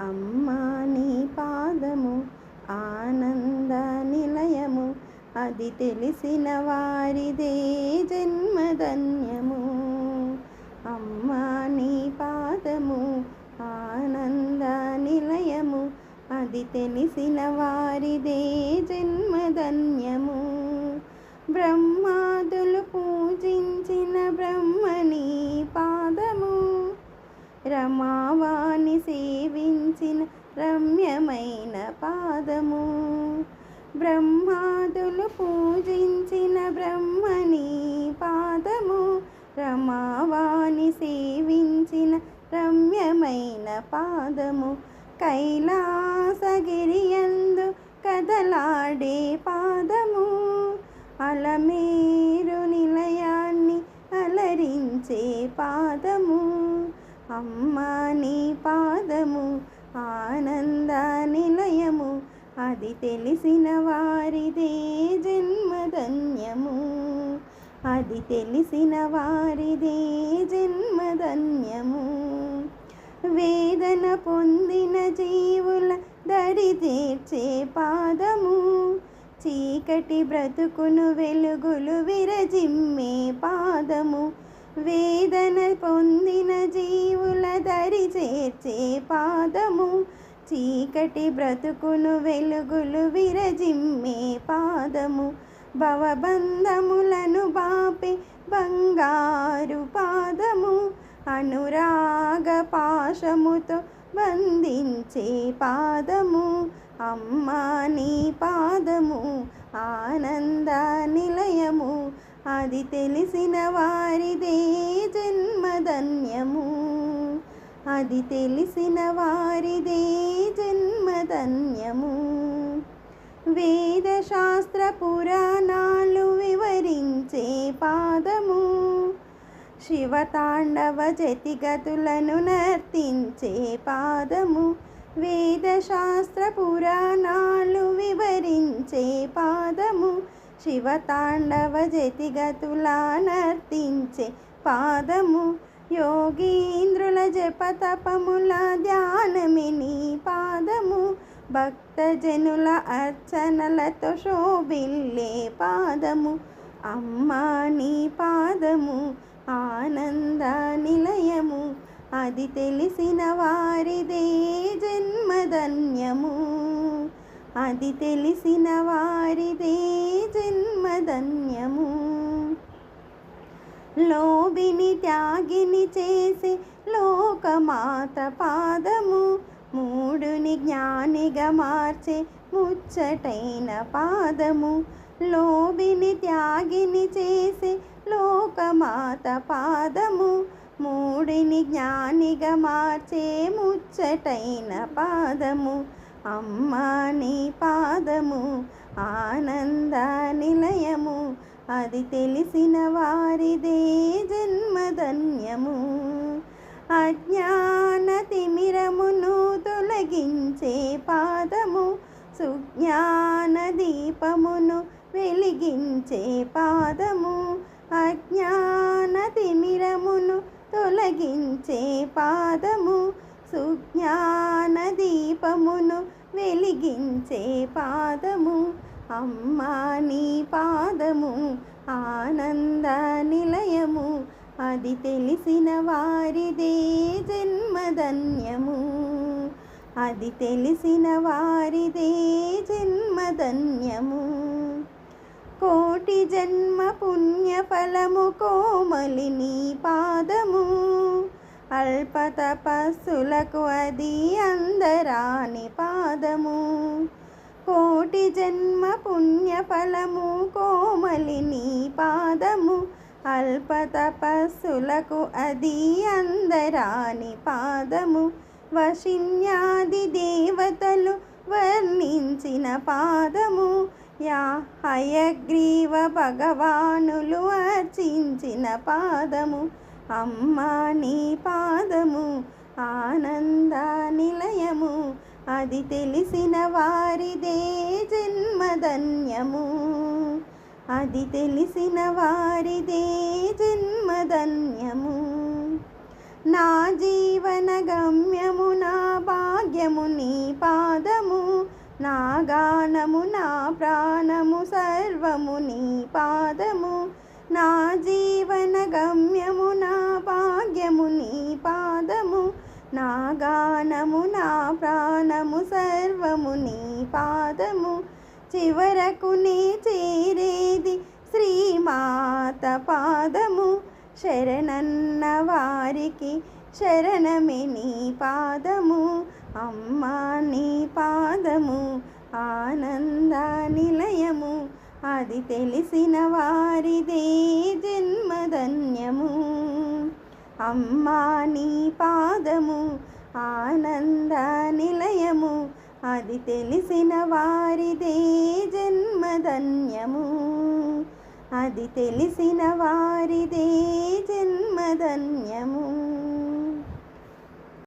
అమ్మా నీ పాదము ఆనంద నిలయము అది తెలిసిన వారిదే జన్మధన్యము. అమ్మా నీ పాదము ఆనంద నిలయము అది తెలిసిన వారిదే జన్మధన్యము. బ్రహ్మ రమావాణి సేవించిన రమ్యమైన పాదము. బ్రహ్మాదులు పూజించిన బ్రహ్మని పాదము. రమావాణి సేవించిన రమ్యమైన పాదము. కైలాసగిరియందు కదలాడే పాదము. అలమేరు నిలయాన్ని అలరించే పాదము. అమ్మా నీ పాదము ఆనంద నిలయము అది తెలిసిన వారిదే జన్మధన్యము. అది తెలిసిన వారిదే జన్మధన్యము. వేదన పొందిన జీవుల దరి తీర్చే పాదము చీకటి బ్రతుకును వెలుగులు విరజిమ్మే పాదము. వేదన పొందిన జీవుల దరి చేర్చే పాదము. చీకటి బ్రతుకును వెలుగులు విరజిమ్మే పాదము. భవబంధములను బాపే బంగారు పాదము. అనురాగ పాశముతో బంధించే పాదము. అమ్మా నీ పాదము. ఆనందాన్ని అది తెలిసిన వారిదే జన్మధన్యము. అది తెలిసిన వారిదే జన్మధన్యము. వేదశాస్త్ర పురాణాలు వివరించే పాదము. శివతాండవ జతిగతులను నర్తించే పాదము. వేదశాస్త్ర పురాణాలు వివరించే పాదము. శివతాండవ జతిగతులా నర్తించే పాదము యోగీంద్రుల జపతపముల ధ్యానమిని పాదము. భక్తజనుల అర్చనలతో శోభిల్లే పాదము. అమ్మాని పాదము ఆనంద నిలయము. అది తెలిసిన వారిదే జన్మధన్యము. అది తెలిసిన వారిదే జన్మధన్యము. లోబిని త్యాగిని చేసి లోకమాత పాదము. మూడుని జ్ఞానిగా మార్చే ముచ్చటైన పాదము. లోబిని త్యాగిని చేసి లోకమాత పాదము. మూడిని జ్ఞానిగా మార్చే ముచ్చటైన పాదము. అమ్మా నీ పాదము ఆనంద నిలయము అది తెలిసిన వారిదే జన్మధన్యము. అజ్ఞాన తిమిరమును తొలగించే పాదము సుజ్ఞాన దీపమును వెలిగించే పాదము. అజ్ఞాన తిమిరమును తొలగించే పాదము సుజ్ఞాన దీపమును వెలిగించే పాదము అమ్మా నీ పాదము ఆనంద నిలయము. అది తెలిసిన వారిదే జన్మధన్యము. అది తెలిసిన వారిదే జన్మధన్యము. కోటి జన్మ పుణ్యఫలము కోమలి కోమలిని పాదము. అల్పతపస్సులకు అది అందరాని పాదము. కోటి జన్మ పుణ్యఫలము కోమలిని పాదము. అల్పతపస్సులకు అది అందరాని పాదము. వశిన్యాది దేవతలు వర్ణించిన పాదము. యా హయగ్రీవ భగవానులు అర్చించిన పాదము. అమ్మా నీ పాదము ఆనంద నిలయము అది తెలిసిన వారిదే జన్మధన్యము. అది తెలిసిన వారిదే జన్మధన్యము. నా జీవన గమ్యము నా భాగ్యము నా గానము నా ప్రాణము సర్వము నీ పాదము. నా జీవన గమ్యము నా నీ పాదము నా గానము నా ప్రాణము సర్వము నీ పాదము. చివరకు నీ చేరేది శ్రీమాత పాదము. శరణన్న వారికి శరణమే నీ పాదము. అమ్మ నీ పాదము ఆనంద నిలయము. అది తెలిసిన వారిదే జన్మధన్యము. అమ్మా నీ పాదము ఆనంద నిలయము. అది తెలిసిన వారిదే జన్మధన్యము. అది తెలిసిన వారిదే జన్మధన్యము.